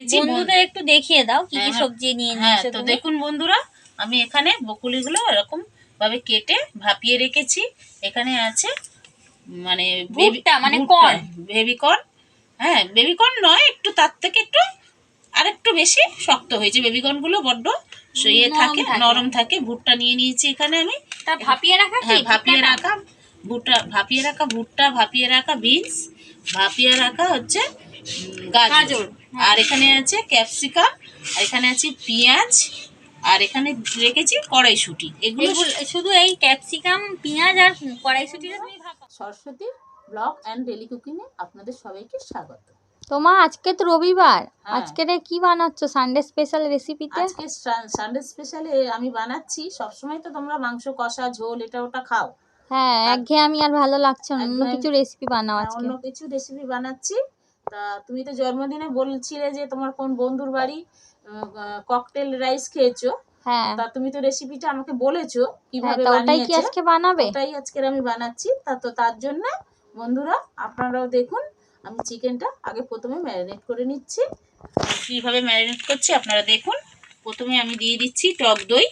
বন্ধুদের একটু দেখিয়ে দাও কি কি হ্যাঁ, হ্যাঁ। সবজি নিয়ে হ্যাঁ নিয়েছো তো দেখুন বন্ধুরা আমি এখানে বকুলিগুলো এরকম ভাবে কেটে ভাপিয়ে রেখেছি। এখানে আছে মানে ভুট্টা, মানে corn। বেবি কর্ন হ্যাঁ বেবি কর্ন নয় একটু তার থেকে একটু আরেকটু বেশি শক্ত হয়েছে। বেবি কর্নগুলো বড্ড নরম থাকে। নরম থাকে। ভুট্টা নিয়ে নিয়েছি এখানে আমি। তা ভাপিয়ে রাখা হ্যাঁ ভাপিয়ে রাখা ভুট্টা ভাপিয়ে রাখা ভুট্টা ভাপিয়ে রাখা বিনস ভাপিয়ে রাখা হচ্ছে গাজর। আর এখানে আছে ক্যাপসিকাম আর এখানে আছে পেঁয়াজ আর এখানে রেখেছি কড়াইশুটি। এগুলো শুধু এই ক্যাপসিকাম পেঁয়াজ আর কড়াইশুটিটা তুমি ভাপা সরস্বতী ব্লগ অ্যান্ড ডেলি কুকিংয়ে আপনাদের সবাইকে স্বাগত। তোমা আজকে তো রবিবার। হ্যাঁ। আজকে রে কি বানাচ্ছ? সানডে স্পেশাল রেসিপিতে আজকে সানডে স্পেশালে আমি বানাচ্ছি। সবসময় তো তোমরা মাংস কষা ঝোল এটা ওটা খাও। হ্যাঁ একঘেয়ে আমি আর ভালো লাগছে না। অন্য কিছু রেসিপি বানাও হ্যাঁ, আজকে। অন্য কিছু রেসিপি বানাচ্ছি। তা তুমি তো জন্মদিনে বলছিলে যে তোমার কোন বন্ধুর বাড়ি ককটেল রাইস খেয়েছো। হ্যাঁ। তা তুমি তো রেসিপিটা আমাকে বলেছ হ্যাঁ কীভাবে তা ওটাই কি বানিয়েছো। আজকে বানাবে? ওটাই আজকের আমি বানাচ্ছি। তা তো তার জন্য বন্ধুরা আপনারাও দেখুন আমি চিকেনটা আগে প্রথমে ম্যারিনেট করে নিচ্ছি। কীভাবে ম্যারিনেট করছি আপনারা দেখুন। প্রথমে আমি দিয়ে দিচ্ছি টক দই।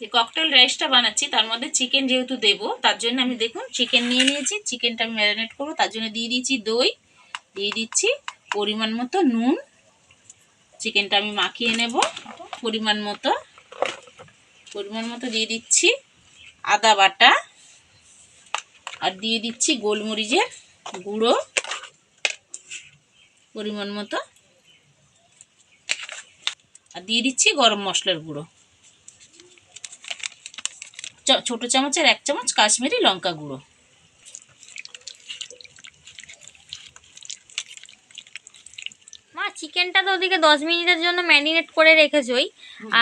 যে ককটেল রাইসটা বানাচ্ছি, তার মধ্যে চিকেন যেহেতু দেবো, তার জন্য আমি দেখুন চিকেন নিয়ে নিয়েছি চিকেনটা আমি ম্যারিনেট করব, তার জন্য দিয়ে দিয়েছি দই, দিয়ে দিচ্ছি পরিমাণ মতো নুন চিকেনটা আমি মাখিয়ে নেব, পরিমাণ মতো পরিমাণ মতো দিয়ে দিচ্ছি আদা বাটা, আর দিয়ে দিচ্ছি গোলমরিচের গুঁড়ো, পরিমাণ মতো, আর দিয়ে দিচ্ছি গরম মশলার গুঁড়ো। ছোট চামচের এক চামচ কাশ্মীরি লঙ্কা গুঁড়ো। মা চিকেনটা তো ওদিকে দশ মিনিটের জন্য ম্যারিনেট করে রেখেছোই।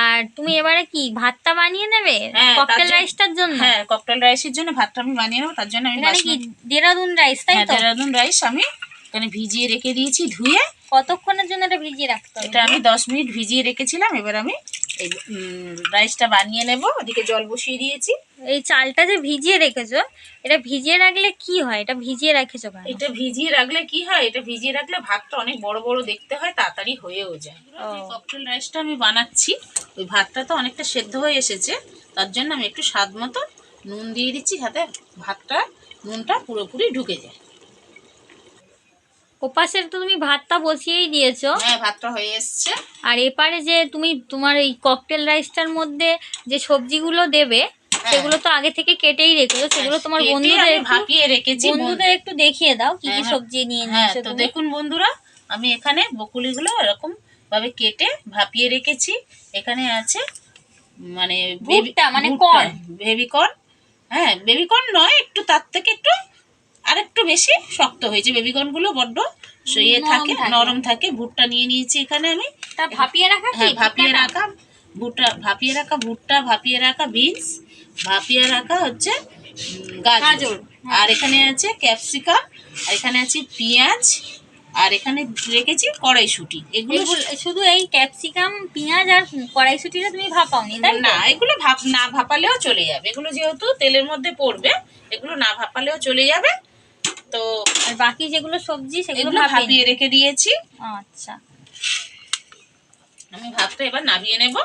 আর তুমি এবারে কি ভাতটা বানিয়ে নেবে? হ্যাঁ, ককটেল রাইসটার জন্য? হ্যাঁ ককটেল রাইসের জন্য ভাতটা আমি বানিয়ে নেব তার জন্য আমি এখানে কি দেরাদুন রাইস তাই হ্যাঁ তো? দেরাদুন রাইস আমি এখানে ভিজিয়ে রেখে দিয়েছি ধুয়ে। কতক্ষণের জন্য এটা ভিজিয়ে রাখতে হবে? এটা আমি দশ মিনিট ভিজিয়ে রেখেছিলাম এবার আমি এই রাইসটা বানিয়ে নেব ওদিকে জল বসিয়ে দিয়েছি। এই চালটা যে ভিজিয়ে রেখেছো এটা ভিজিয়ে রাখলে কি হয়? এটা ভিজিয়ে রেখেছো কেন? এটা ভিজিয়ে রাখলে কি হয়? এটা ভিজিয়ে রাখলে ভাতটা অনেক বড় বড় দেখতে হয় তাড়াতাড়ি হয়েও যায়। ককটেল রাইসটা আমি বানাচ্ছি। ওই ভাতটা তো অনেকটা সেদ্ধ হয়ে এসেছে তার জন্য আমি একটু স্বাদ মতো নুন দিয়ে দিচ্ছি যাতে ভাতটা নুনটা পুরোপুরি ঢুকে যায়। ওপাশের তো তুমি ভাতটা বসিয়েই দিয়েছ হ্যাঁ ভাতটা হয়ে এসছে আর এপারে যে তুমি তোমার এই ককটেল রাইসটার মধ্যে যে সবজিগুলো দেবে সেগুলো তো আগে থেকে কেটেই রেখেছো সেগুলো তোমার হ্যাঁ। বন্ধুদের ভাপিয়ে রেখেছি বন্ধুদের একটু দেখিয়ে দাও কি কি হ্যাঁ, হ্যাঁ। সবজি নিয়ে হ্যাঁ নিয়েছো তো দেখুন বন্ধুরা আমি এখানে বকুলিগুলো এরকম ভাবে কেটে ভাপিয়ে রেখেছি এখানে আছে মানে মানে corn। বেবি কর্ন হ্যাঁ বেবি কর্ন নয় একটু তার থেকে একটু আরেকটু বেশি শক্ত হয়েছে বেবি কর্নগুলো বড্ড নরম থাকে। নরম থাকে। ভুট্টা নিয়ে নিয়েছি এখানে আমি। তা ভাপিয়ে রাখা কি? হ্যাঁ ভাপিয়ে রাখা ভুট্টা ভাপিয়ে রাখা ভুট্টা ভাপিয়ে রাখা বিনস ভাপিয়ে রাখা হচ্ছে গাজর। হ্যাঁ। আর এখানে আছে ক্যাপসিকাম আর এখানে আছে পেঁয়াজ আর এখানে রেখেছি কড়াইশুটি। এগুলো এগুলো শুধু এই ক্যাপসিকাম পেঁয়াজ আর কড়াইশুটিটা তুমি ভাপাওনি তাই না এগুলো ভাপ না ভাপালেও চলে যাবে। এগুলো যেহেতু তেলের মধ্যে পড়বে এগুলো না ভাপালেও চলে যাবে। তো আর বাকি যেগুলো সবজি সেগুলো এগুলো ভাপিয়ে রেখে দিয়েছি। আচ্ছা। আমি ভাতটা এবার নামিয়ে নেব।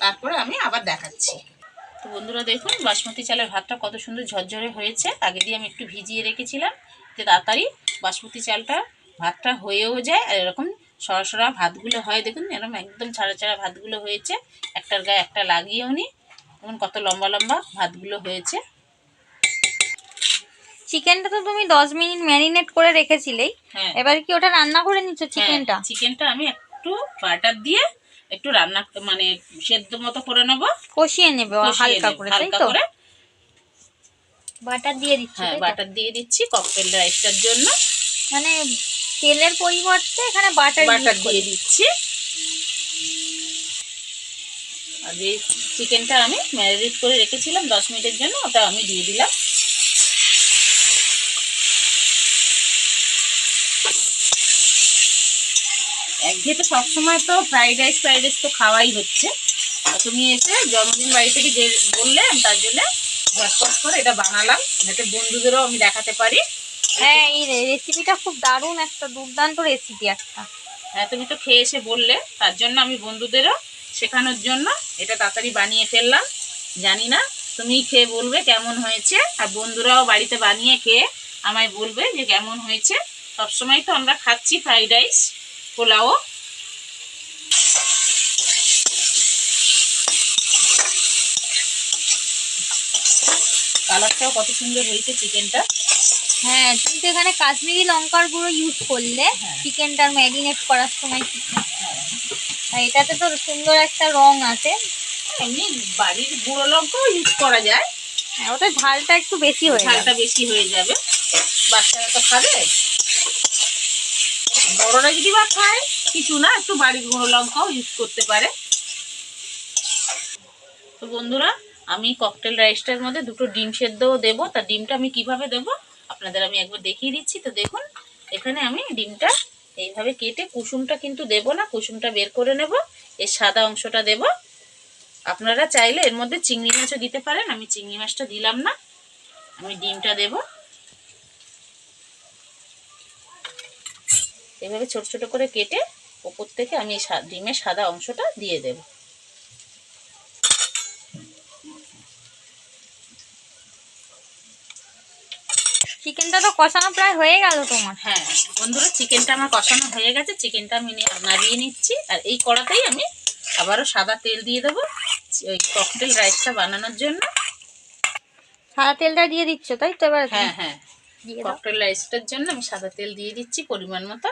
তারপরে আমি আবার দেখাচ্ছি। তো বন্ধুরা দেখুন বাসমতি চালের ভাতটা কত সুন্দর ঝরঝরে হয়েছে। আগে দিয়ে আমি একটু ভিজিয়ে রেখেছিলাম। যে তাড়াতাড়ি বাসমতি চালটা ভাতটা হয়েও যায়। আর এরকম সরা সরা ভাতগুলো হয় দেখুন এরকম একদম ছাড়া ছাড়া ভাতগুলো হয়েছে। একটার গায়ে একটা লাগিয়েও নি। দেখুন কত লম্বা লম্বা ভাতগুলো হয়েছে। চিকেনটা তো তুমি দশ মিনিট ম্যারিনেট করে রেখেছিলেই। হ্যাঁ। এবার কি ওটা রান্না করে নিচ্ছ চিকেনটা হ্যাঁ, চিকেনটা আমি একটু বাটার দিয়ে একটু রান্না মানে সেদ্ধ মতো করে নেব। কষিয়ে নেবে হালকা করে তাই তো? বাটার দিয়ে দিচ্ছি হ্যাঁ বাটার দিয়ে দিচ্ছি ককটেল রাইসটার জন্য। মানে তেলের পরিবর্তে এখানে বাটার বাটার দিয়ে দিচ্ছি। আর যে চিকেনটা আমি ম্যারিনেট করে রেখেছিলাম দশ মিনিটের জন্য ওটা আমি দিয়ে দিলাম। একঘেয়ে তো সবসময় তো ফ্রাইড রাইস ফ্রাইড রাইস তো খাওয়াই হচ্ছে। তুমি এসে জন্মদিন বাড়ি থেকে যে বললে আমি তার জন্য ঝটপট করে এটা বানালাম যাতে বন্ধুদেরও আমি দেখাতে পারি। হ্যাঁ এই রেসিপিটা খুব দারুণ একটা দুর্দান্ত রেসিপি একটা। হ্যাঁ তুমি তো খেয়ে এসে বললে তার জন্য আমি বন্ধুদেরও শেখানোর জন্য এটা তাড়াতাড়ি বানিয়ে ফেললাম। জানি না তুমি খেয়ে বলবে কেমন হয়েছে আর বন্ধুরাও বাড়িতে বানিয়ে খেয়ে আমায় বলবে যে কেমন হয়েছে। সবসময় তো আমরা খাচ্ছি ফ্রাইড রাইস পোলাও। কালারটাও কত সুন্দর হয়েছে চিকেনটা। হ্যাঁ তুমি তো এখানে কাশ্মীরি লঙ্কার গুঁড়ো ইউজ করলে হ্যাঁ। চিকেনটা ম্যারিনেট করার সময় আর এটাতে তো সুন্দর একটা রং আছে। এমনি বাড়ির গুঁড়ো লঙ্কাও ইউজ করা যায়। হ্যাঁ ওটা ঝালটা একটু বেশি হয়ে ঝালটা বেশি হয়ে যাবে। বাচ্চারা তো খাবে। বড়রা যদি বা খায়, কিছু না, একটু বাড়ির গুঁড়ো লঙ্কাও ইউজ করতে পারে। তো বন্ধুরা, আমি ককটেল রাইসটার মধ্যে দুটো ডিম সেদ্ধও দেবো। তা ডিমটা আমি কীভাবে দেবো? আপনাদের আমি একবার দেখিয়ে দিচ্ছি। তো দেখুন, এখানে আমি ডিমটা এইভাবে কেটে কুসুমটা কিন্তু দেব না, কুসুমটা বের করে নেব। এর সাদা অংশটা দেব। আপনারা চাইলে এর মধ্যে চিংড়ি মাছও দিতে পারেন। আমি চিংড়ি মাছটা দিলাম না। আমি ডিমটা দেব। এভাবে ছোট ছোট করে কেটে ওপর থেকে আমি এই ডিমের সাদা অংশটা দিয়ে দেব। চিকেনটা তো কষানো প্রায় হয়ে গেল তোমার। হ্যাঁ বন্ধুরা চিকেনটা আমার কষানো হয়ে গেছে। চিকেনটা আমি নাড়িয়ে নিচ্ছি। আর এই কড়াতেই আমি আবারও সাদা তেল দিয়ে দেবো ওই ককটেল রাইসটা বানানোর জন্য। সাদা তেলটা দিয়ে দিচ্ছ তাই তো এবার? হ্যাঁ হ্যাঁ। ককটেল রাইসটার জন্য আমি সাদা তেল দিয়ে দিচ্ছি পরিমাণ মতো।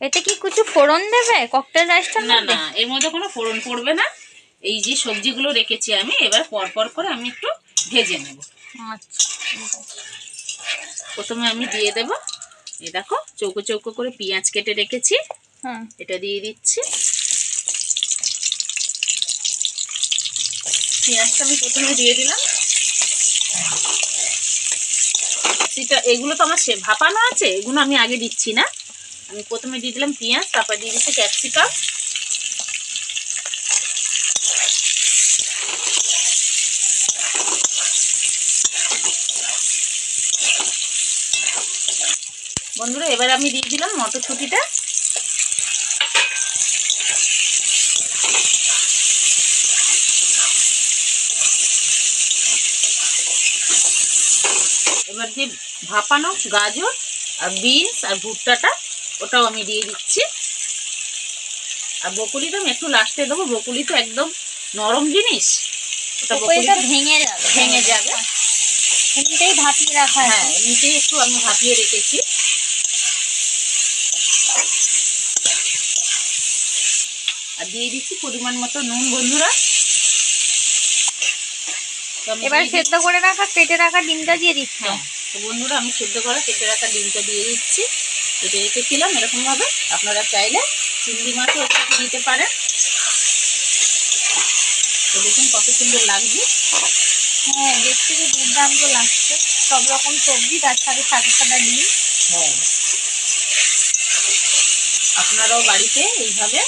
এতে কি কিছু ফোড়ন দেবে? ককটেল রাইসটা না না এর মধ্যে কোনো ফোড়ন পড়বে না। এই যে সবজিগুলো রেখেছি আমি এবার পর পর করে আমি একটু ভেজে নেব। আচ্ছা প্রথমে আমি দিয়ে দেব। এই দেখো চৌকো চৌকো করে পেঁয়াজ কেটে রেখেছি। হ্যাঁ এটা দিয়ে দিচ্ছি। পেঁয়াজটা আমি প্রথমে দিয়ে দিলাম। সেটা এগুলো তো আমার সে ভাপানো আছে এগুলো আমি আগে দিচ্ছি না। আমি প্রথমে দিয়ে দিলাম পেঁয়াজ, তারপর দিয়ে দিচ্ছি ক্যাপসিকাম। বন্ধুরা, এবার আমি দিয়ে দিলাম মটরশুঁটিটা। এবার যে ভাপানো গাজর আর বিনস আর ভুট্টাটা। ওটাও আমি দিয়ে দিচ্ছি। আর বকুলিটা আমি একটু লাস্টে দেবো। বকুলি তো একদম নরম জিনিস। ওটা বকুলিটা ভেঙে যাবে। ভেঙে যাবে। এমনিতেই ভাপিয়ে রাখা হ্যাঁ এমনিতেই একটু আমি ভাপিয়ে রেখেছি। আর দিয়ে দিচ্ছি পরিমাণ মতো নুন বন্ধুরা। এবার সেদ্ধ করে রাখা কেটে রাখা ডিমটা দিয়ে দিচ্ছি। হ্যাঁ তো বন্ধুরা আমি সেদ্ধ করা কেটে রাখা ডিমটা দিয়ে দিচ্ছি। কেটে রেখেছিলাম এরকমভাবে আপনারা চাইলে চিংড়ি মাছও একটু দিতে পারেন। তো দেখুন কত সুন্দর লাগছে। হ্যাঁ দেখতে তো দুর্দান্ত লাগছে। সব রকম সবজি তার সাথে সাদা সাদা ডিম। হ্যাঁ। আপনারাও বাড়িতে এইভাবে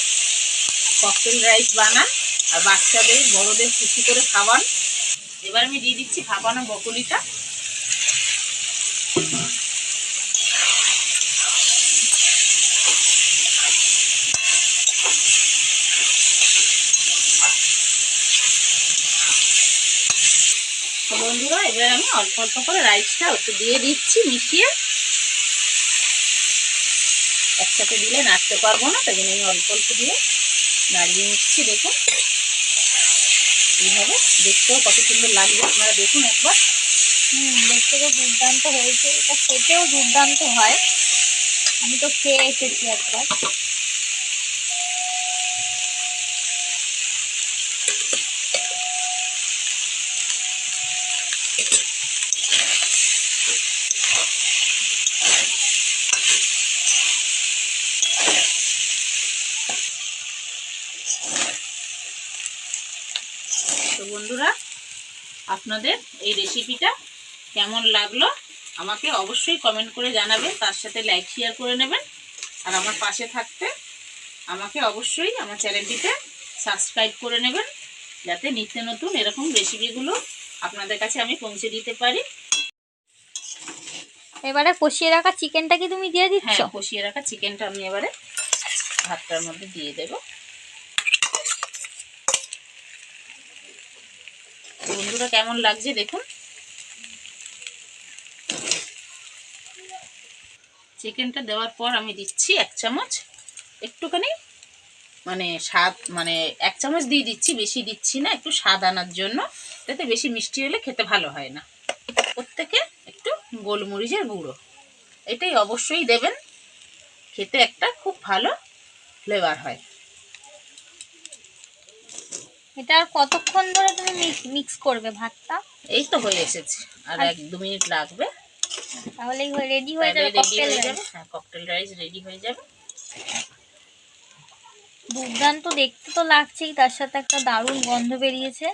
ককটেল রাইস বানান আর বাচ্চাদের বড়দের খুশি করে খাওয়ান। এবার আমি দিয়ে দিচ্ছি ভাপানো বকুলিটা। অল্প অল্প করে রাইসটা একটু দিয়ে দিচ্ছি, মিশিয়ে। একসাথে দিলে নাড়তে পারব না, তাই জন্য আমি অল্প অল্প দিয়ে নাড়িয়ে নিচ্ছি, দেখুন। এইভাবে দেখতেও কত সুন্দর লাগবে আপনারা দেখুন একবার। হুম, দেখতে তো দুর্দান্ত হয়েছে, এটা খেতেও দুর্দান্ত হয়। আমি তো খেয়ে এসেছি একবার তো বন্ধুরা আপনাদের এই রেসিপিটা কেমন লাগল আমাকে অবশ্যই কমেন্ট করে জানাবেন তার সাথে লাইক শেয়ার করে নেবেন আর আমার পাশে থাকতে আমাকে অবশ্যই আমার চ্যানেলটিতে সাবস্ক্রাইব করে নেবেন যাতে নিত্য নতুন এরকম রেসিপিগুলো আপনাদের কাছে আমি পৌঁছে দিতে পারি। এবারে কষিয়ে রাখা চিকেনটা কি তুমি দিয়ে দিচ্ছ? হ্যাঁ কষিয়ে রাখা চিকেনটা আমি এবারে ভাতটার মধ্যে দিয়ে দেব। বন্ধুরা কেমন লাগছে দেখুন। চিকেনটা দেওয়ার পর আমি দিচ্ছি এক চামচ। একটুখানি মানে স্বাদ মানে এক চামচ দিয়ে দিচ্ছি, বেশি দিচ্ছি না, একটু স্বাদ আনার জন্য। যাতে বেশি মিষ্টি হলে খেতে ভালো হয় না। প্রত্যেকে একটু গোলমরিচের গুঁড়ো। এটাই অবশ্যই দেবেন। খেতে একটা খুব ভালো ফ্লেভার হয়। এটা আর কতক্ষণ ধরে তুমি মিক্স করবে ভাতটা? এই তো হয়ে এসেছে। আর এক দু মিনিট লাগবে। তাহলেই রেডি হয়ে যাবে ককটেল যাবে। হ্যাঁ ককটেল রাইস রেডি হয়ে যাবে। দুর্দান্ত দেখতে তো লাগছেই তার সাথে একটা দারুণ গন্ধ বেরিয়েছে।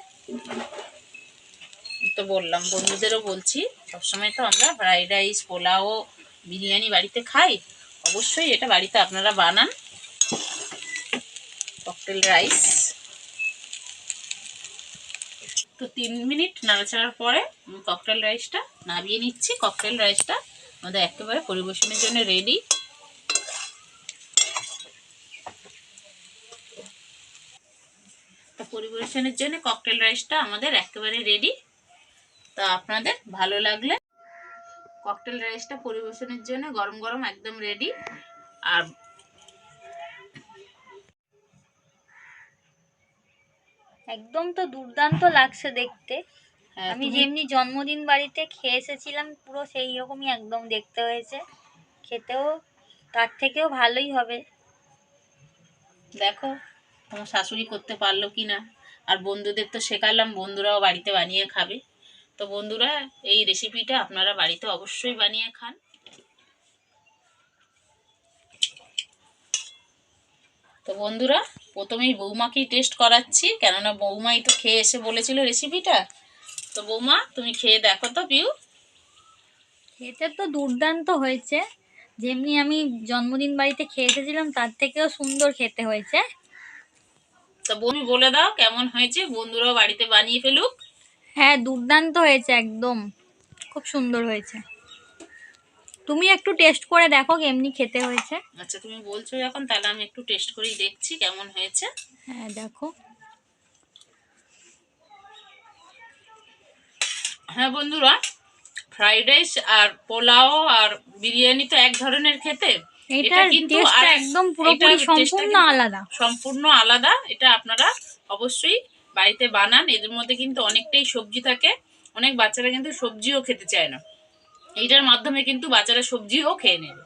তো বললাম বন্ধুদেরও বলছি সবসময় তো আমরা ফ্রাইড রাইস পোলাও বিরিয়ানি বাড়িতে খাই। অবশ্যই এটা বাড়িতে আপনারা বানান। ককটেল রাইস তো তিন মিনিট নাড়াচাড়ার পরে আমি ককটেল রাইসটা নামিয়ে নিচ্ছি। ককটেল রাইসটা আমাদের একেবারে পরিবেশনের জন্য রেডি পরিবেশনের জন্য ককটেল রাইসটা আমাদের একেবারে রেডি তা আপনাদের ভালো লাগলে ককটেল রাইসটা পরিবেশনের জন্য গরম গরম একদম রেডি আর একদম তো দুর্দান্ত লাগছে দেখতে। হ্যাঁ, আমি যেমনি জন্মদিন বাড়িতে খেয়ে এসেছিলাম পুরো সেই রকমই একদম দেখতে হয়েছে। খেতেও তার থেকেও ভালোই হবে। দেখো তোমার শাশুড়ি করতে পারল কি না? আর বন্ধুদের তো শেখালাম বন্ধুরাও বাড়িতে বানিয়ে খাবে। তো বন্ধুরা এই রেসিপিটা আপনারা বাড়িতে অবশ্যই বানিয়ে খান। তো বন্ধুরা প্রথমেই বৌমাকেই টেস্ট করাচ্ছি কেননা বৌমাই তো খেয়ে এসে বলেছিল রেসিপিটা তো বৌমা তুমি খেয়ে দেখো তো পিউ খেতে তো দুর্দান্ত হয়েছে। যেমনি আমি জন্মদিন বাড়িতে খেয়ে এসেছিলাম তার থেকেও সুন্দর খেতে হয়েছে। তো বৌমি বলে দাও কেমন হয়েছে? বন্ধুরাও বাড়িতে বানিয়ে ফেলুক। হ্যাঁ দুর্দান্ত হয়েছে একদম। খুব সুন্দর হয়েছে। তুমি একটু টেস্ট করে দেখো কেমনি খেতে হয়েছে। আচ্ছা তুমি বলছো যখন তাহলে আমি একটু টেস্ট করেই দেখছি কেমন হয়েছে। হ্যাঁ দেখো। হ্যাঁ বন্ধুরা ফ্রাইড রাইস আর পোলাও আর বিরিয়ানি তো এক ধরনের খেতে। এটার কিন্তু আর- একদম পুরোপুরি সম্পূর্ণ আলাদা। সম্পূর্ণ আলাদা। এটা আপনারা অবশ্যই বাড়িতে বানান। এদের মধ্যে কিন্তু অনেকটাই সবজি থাকে। অনেক বাচ্চারা কিন্তু সবজিও খেতে চায় না। এইটার মাধ্যমে কিন্তু বাচ্চারা সবজিও খেয়ে নেবে।